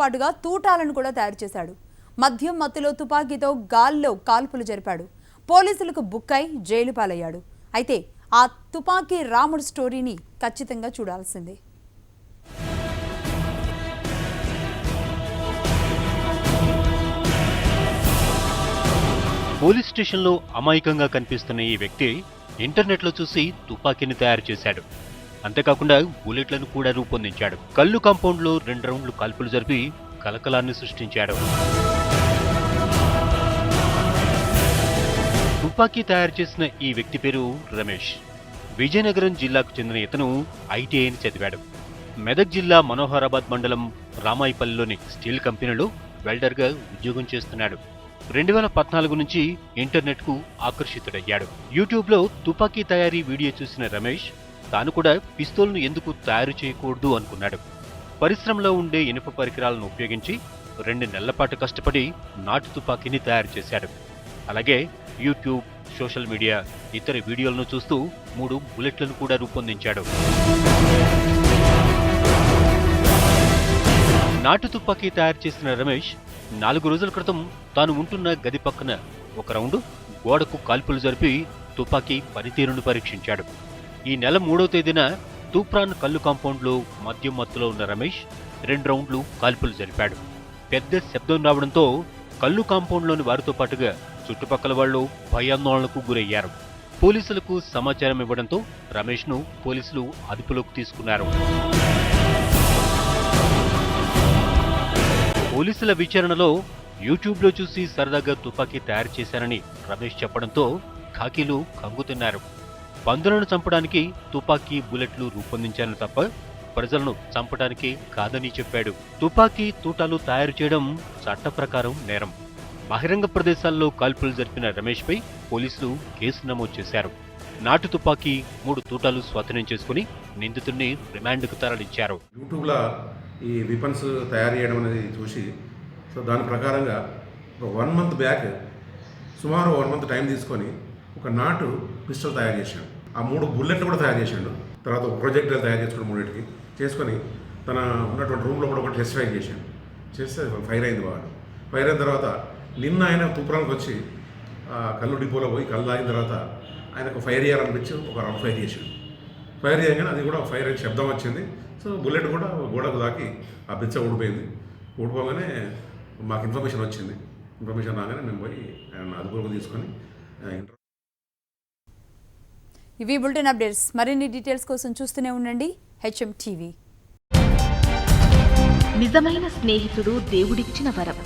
పాటుగా తూటాలను కూడా తయారు చేశాడు. మద్యం మత్తులో తుపాకీతో గాల్లో కాల్పులు జరిపాడు. పోలీసులకు బుక్కై జైలు పాలయ్యాడు. అయితే ఆ తుపాకీ రాముడు స్టోరీని ఖచ్చితంగా చూడాల్సిందే. పోలీస్ స్టేషన్లో అమాయకంగా కనిపిస్తున్న ఈ వ్యక్తి ఇంటర్నెట్లో చూసి తుపాకీని తయారు చేశాడు. అంతేకాకుండా బుల్లెట్లను కూడా రూపొందించాడు. కళ్ళు కాంపౌండ్లో రెండు రౌండ్లు కాల్పులు జరిపి కలకలాన్ని సృష్టించాడు. తుపాకీ తయారు చేసిన ఈ వ్యక్తి పేరు రమేష్. విజయనగరం జిల్లాకు చెందిన ఇతను ఐటీఐని చదివాడు. మెదక్ జిల్లా మనోహరాబాద్ మండలం రామాయిపల్లిలోని స్టీల్ కంపెనీలో వెల్డర్గా ఉద్యోగం చేస్తున్నాడు. రెండు వేల పద్నాలుగు నుంచి ఇంటర్నెట్కు ఆకర్షితుడయ్యాడు. యూట్యూబ్లో తుపాకీ తయారీ వీడియో చూసిన రమేష్ తాను కూడా పిస్తోల్ను ఎందుకు తయారు చేయకూడదు అనుకున్నాడు. పరిశ్రమలో ఉండే ఇనుప పరికరాలను ఉపయోగించి రెండు నెలల పాటు కష్టపడి నాటు తుపాకీని తయారు చేశాడు. అలాగే యూట్యూబ్ సోషల్ మీడియా ఇతర వీడియోలను చూస్తూ మూడు బుల్లెట్లను కూడా రూపొందించాడు. నాటు తుపాకీ తయారు చేసిన రమేష్ నాలుగు రోజుల క్రితం తాను ఉంటున్న గది పక్కన ఒక రౌండ్ గోడకు కాల్పులు జరిపి తుపాకీ పనితీరును పరీక్షించాడు. ఈ నెల మూడో తేదీన తూప్రాన్ కల్లు కాంపౌండ్లో మద్యం మత్తులో ఉన్న రమేష్ రెండు రౌండ్లు కాల్పులు జరిపాడు. పెద్ద శబ్దం రావడంతో కల్లు కాంపౌండ్లోని వారితో పాటుగా చుట్టుపక్కల వాళ్ళు భయాందోళనకు గురయ్యారు. పోలీసులకు సమాచారం ఇవ్వడంతో రమేష్ను పోలీసులు అదుపులోకి తీసుకున్నారు. పోలీసుల విచారణలో యూట్యూబ్లో చూసి సరదాగా తుపాకీ తయారు చేశానని రమేష్ చెప్పడంతో ఖాకీలు కంగుతున్నారు పందులను చంపడానికి తుపాకీ బుల్లెట్లు రూపొందించాను తప్ప ప్రజలను చంపడానికి కాదని చెప్పాడు. తుపాకీ తూటాలు తయారు చేయడం చట్ట ప్రకారం నేరం. బహిరంగ ప్రదేశాల్లో కాల్పులు జరిపిన రమేష్పై పోలీసులు కేసు నమోదు చేశారు. నాటు తుపాకీ మూడు తూటాలు స్వాధీనం చేసుకుని నిందితుడిని రిమాండ్కు తరలించారు. యూట్యూబ్లో ఈ వెపన్స్ తయారు చేయడం అనేది చూసి సో దాని ప్రకారంగా వన్ మంత్ బ్యాక్ సుమారు వన్ మంత్ టైం తీసుకొని ఒక నాటు పిస్టల్ తయారు చేశాడు. ఆ మూడు బుల్లెట్లు కూడా తయారు చేశాడు. తర్వాత ఒక ప్రొజెక్టర్ తయారు చేసుకుని మూడింటికి. చేసుకొని తన ఉన్నటువంటి రూమ్లో కూడా ఒక టెస్ట్ రైడ్ చేశాడు. చేస్తే ఫైర్ అయింది బాగా. ఫైర్ అయిన తర్వాత నిన్న ఆయన తూపురానికి వచ్చి ఆ కళ్ళు డిపోలో పోయి కళ్ళు తాగిన తర్వాత ఆయనకు ఫైర్ చేయాలనిపించి ఒక రౌండ్ ఫైర్ చేశాడు. ఫైర్ చేయగానే అది కూడా ఫైర్ అయ్యి శబ్దం వచ్చింది. సో బుల్లెట్ కూడా గోడకు దాకి ఆ బిచ్చ ఊడిపోయింది. ఊడిపోగానే మాకు ఇన్ఫర్మేషన్ వచ్చింది. ఇన్ఫర్మేషన్ రాగానే మేము పోయి ఆయన అదుపులోకి తీసుకొని ఇంటర్ ఇవి బులెటిన్ అప్డేట్స్. మరిన్ని డీటెయిల్స్ కోసం చూస్తూనే ఉండండి హెచ్ఎం టీవీ. నిజమైన స్నేహితుడు దేవుడిచ్చిన వరం.